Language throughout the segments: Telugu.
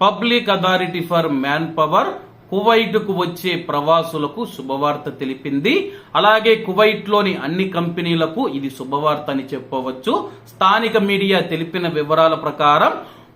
Public authority for man power కువైట్కు వచ్చే ప్రవాసులకు శుభవార్త తెలిపింది. అలాగే కువైట్లోని అన్ని కంపెనీలకు ఇది శుభవార్త అని చెప్పవచ్చు. స్థానిక మీడియా తెలిపిన వివరాల ప్రకారం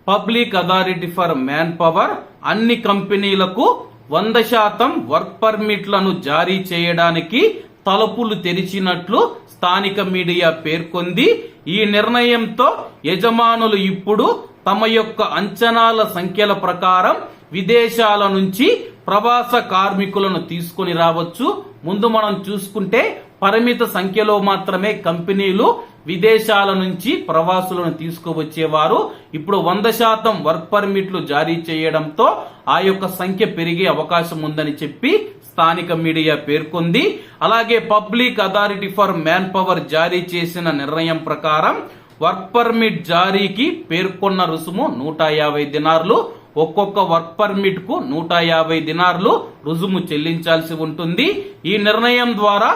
public authority for man power అన్ని కంపెనీలకు వంద శాతం వర్క్ పర్మిట్లను జారీ చేయడానికి తలుపులు తెరిచినట్లు స్థానిక మీడియా పేర్కొంది. ఈ నిర్ణయంతో యజమానులు ఇప్పుడు తమ యొక్క అంచనాల సంఖ్యల ప్రకారం విదేశాల నుంచి ప్రవాస కార్మికులను తీసుకొని రావచ్చు. ముందు మనం చూసుకుంటే పరిమిత సంఖ్యలో మాత్రమే కంపెనీలు విదేశాల నుంచి ప్రవాసులను తీసుకువచ్చేవారు. ఇప్పుడు వంద శాతం వర్క్ పర్మిట్లు జారీ చేయడంతో ఆ యొక్క సంఖ్య పెరిగే అవకాశం ఉందని చెప్పి స్థానిక మీడియా పేర్కొంది. అలాగే public authority for man power జారీ చేసిన నిర్ణయం ప్రకారం వర్క్ పర్మిట్ జారీకి పేర్కొన్న రుసుము నూట యాభై దినార్లు. ఒక్కొక్క వర్క్ పర్మిట్కు నూట యాభై దినార్లు రుజుము చెల్లించాల్సి ఉంటుంది. ఈ నిర్ణయం ద్వారా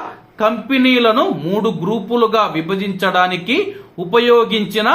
కంపెనీలను మూడు గ్రూపులుగా విభజించడానికి ఉపయోగించిన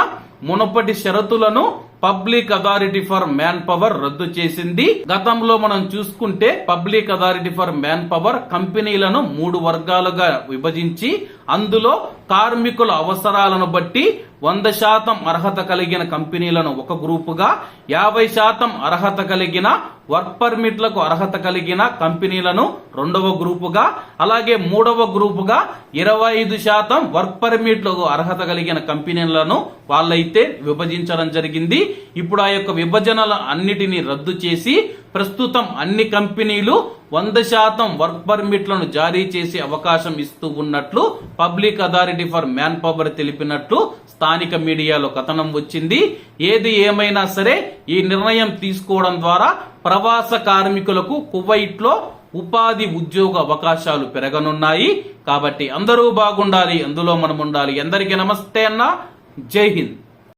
మునపటి షరతులను public authority for man power రద్దు చేసింది. గతంలో మనం చూసుకుంటే public authority for man power కంపెనీలను మూడు వర్గాలుగా విభజించి అందులో కార్మికుల అవసరాలను బట్టి వంద శాతం అర్హత కలిగిన కంపెనీలను ఒక గ్రూపుగా యాభై శాతం అర్హత కలిగిన వర్క్ పర్మిట్లకు అర్హత కలిగిన కంపెనీలను రెండవ గ్రూపుగా అలాగే మూడవ గ్రూపుగా ఇరవై ఐదు శాతం వర్క్ పర్మిట్లకు అర్హత కలిగిన కంపెనీలను వాళ్ళైతే విభజించడం జరిగింది. ఇప్పుడు ఆ యొక్క విభజనల అన్నిటినీ రద్దు చేసి ప్రస్తుతం అన్ని కంపెనీలు వంద శాతం వర్క్ పర్మిట్లను జారీ చేసే అవకాశం ఇస్తూ ఉన్నట్లు public authority for man power తెలిపినట్లు స్థానిక మీడియాలో కథనం వచ్చింది. ఏది ఏమైనా సరే ఈ నిర్ణయం తీసుకోవడం ద్వారా ప్రవాస కార్మికులకు కువైట్లో ఉపాధి ఉద్యోగ అవకాశాలు పెరగనున్నాయి. కాబట్టి అందరూ బాగుండాలి అందులో మనం ఉండాలి అందరికీ నమస్తే అన్న. జై హింద్.